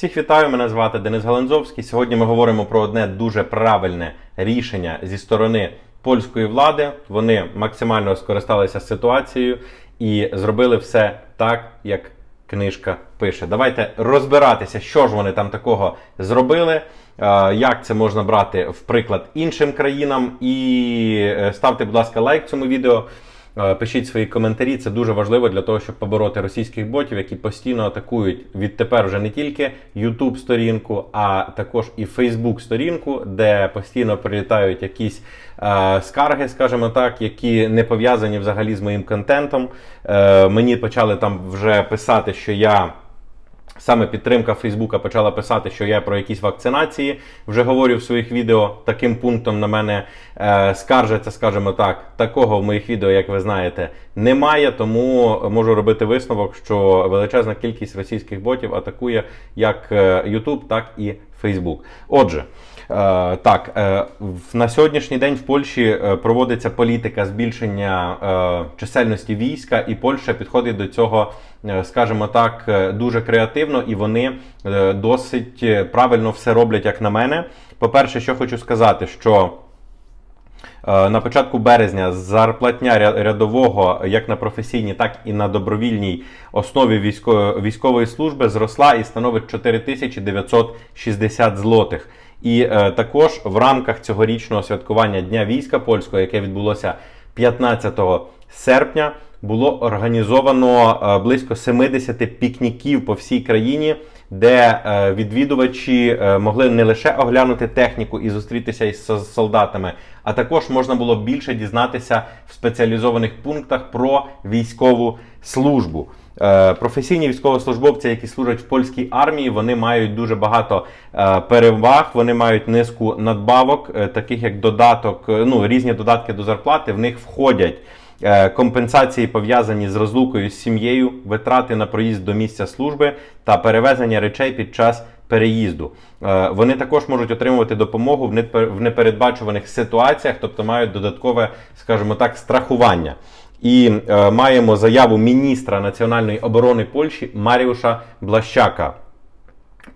Всіх вітаю, мене звати Денис Галанзовський. Сьогодні ми говоримо про одне дуже правильне рішення зі сторони польської влади. Вони максимально скористалися ситуацією і зробили все так, як книжка пише. Давайте розбиратися, що ж вони там такого зробили. е, Як це можна брати в приклад іншим країнам, і е, ставте, будь ласка, лайк цьому відео. Е, Пишіть свої коментарі, це дуже важливо для того, щоб побороти російських ботів, які постійно атакують відтепер вже не тільки youtube сторінку, а також і facebook сторінку, де постійно прилітають якісь е, скарги, скажімо так, які не пов'язані взагалі з моїм контентом. Е, мені почали там вже писати, що я. Саме підтримка Фейсбука почала писати, що я про якісь вакцинації вже говорю в своїх відео. Таким пунктом на мене е, скаржаться, скажімо так. Такого в моїх відео, як ви знаєте, немає. Тому можу робити висновок, що величезна кількість російських ботів атакує як е, YouTube, так і Facebook. Отже. Е, Так, е, на сьогоднішній день в Польщі е, проводиться політика збільшення чисельності війська, і Польща підходить до цього, скажімо так, дуже креативно, і вони досить правильно все роблять, як на мене. По-перше, що хочу сказати, що На початку березня зарплатня рядового як на професійній, так і на добровільній основі військової військової служби зросла і становить 4960 злотих. І е, також в рамках цьогорічного святкування Дня війська польського, яке відбулося 15 серпня, було організовано е, близько 70 пікніків по всій країні, де е, відвідувачі е, могли не лише оглянути техніку і зустрітися із солдатами, а також можна було більше дізнатися в спеціалізованих пунктах про військову службу. Професійні військовослужбовці, які служать в польській армії, вони мають дуже багато переваг, вони мають низку надбавок, таких як додаток, ну різні додатки до зарплати. В них входять компенсації пов'язані з розлукою з сім'єю, витрати на проїзд до місця служби та перевезення речей під час переїзду. Е, Вони також можуть отримувати допомогу в непередбачуваних ситуаціях, тобто мають додаткове, скажімо так, страхування. І е, маємо заяву міністра національної оборони Польщі Маріуша Блащака.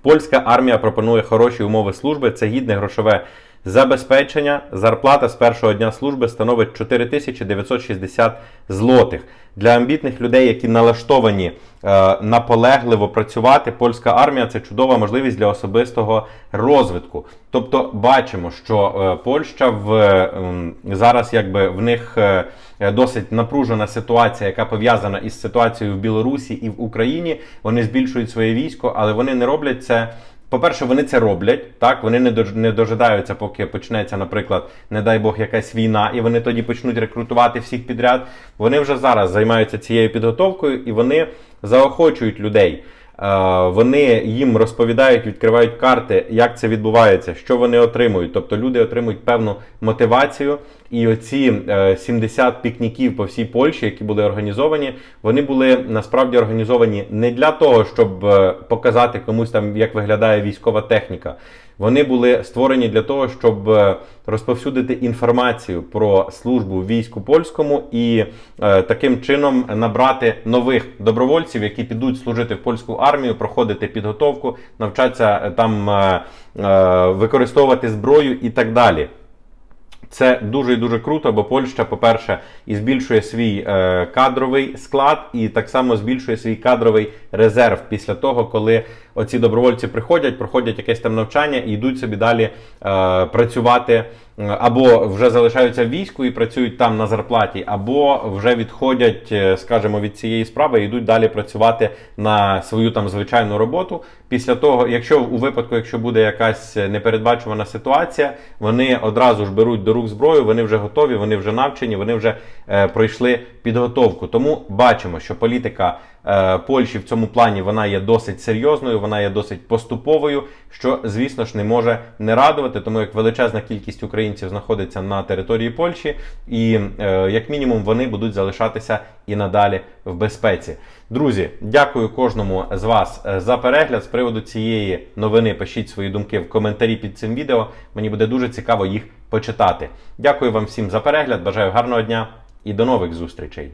Польська армія пропонує хороші умови служби, це гідне грошове забезпечення. Зарплата з першого дня служби становить 4960 злотих. Для амбітних людей, які налаштовані е, наполегливо працювати, польська армія це чудова можливість для особистого розвитку. Тобто бачимо, що е, Польща в ем, зараз якби в них е, е, досить напружена ситуація, яка пов'язана із ситуацією в Білорусі і в Україні. Вони збільшують своє військо, але вони не роблять це. По-перше, вони це роблять, так вони не не дожидаються, поки почнеться, наприклад, не дай Бог, якась війна, і вони тоді почнуть рекрутувати всіх підряд. Вони вже зараз займаються цією підготовкою і вони заохочують людей. Е, Вони їм розповідають, відкривають карти, як це відбувається, що вони отримують. Тобто люди отримують певну мотивацію. І оці е, 70 пікніків по всій Польщі, які були організовані, вони були насправді організовані не для того, щоб е, показати комусь там, як виглядає військова техніка. Вони були створені для того, щоб е, розповсюдити інформацію про службу в війську польському і е, таким чином набрати нових добровольців, які підуть служити в польську армію, проходити підготовку, навчатися е, там е, е, використовувати зброю і так далі. Це дуже і дуже круто, бо Польща, по-перше, і збільшує свій е, кадровий склад, і так само збільшує свій кадровий резерв після того, коли оці добровольці приходять, проходять якесь там навчання і йдуть собі далі е, працювати. Е, Або вже залишаються в війську і працюють там на зарплаті, або вже відходять, е, скажімо, від цієї справи і йдуть далі працювати на свою там звичайну роботу. Після того, якщо у випадку, якщо буде якась непередбачувана ситуація, вони одразу ж беруть до рук зброю, вони вже готові, вони вже навчені, вони вже е, пройшли підготовку. Тому бачимо, що політика Польщі в цьому плані вона є досить серйозною, вона є досить поступовою, що, звісно ж, не може не радувати, тому як величезна кількість українців знаходиться на території Польщі, і е, як мінімум вони будуть залишатися і надалі в безпеці. Друзі, дякую кожному з вас е, за перегляд. З приводу цієї новини пишіть свої думки в коментарі під цим відео. Мені буде дуже цікаво їх почитати. Дякую вам всім за перегляд. Бажаю гарного дня і до нових зустрічей.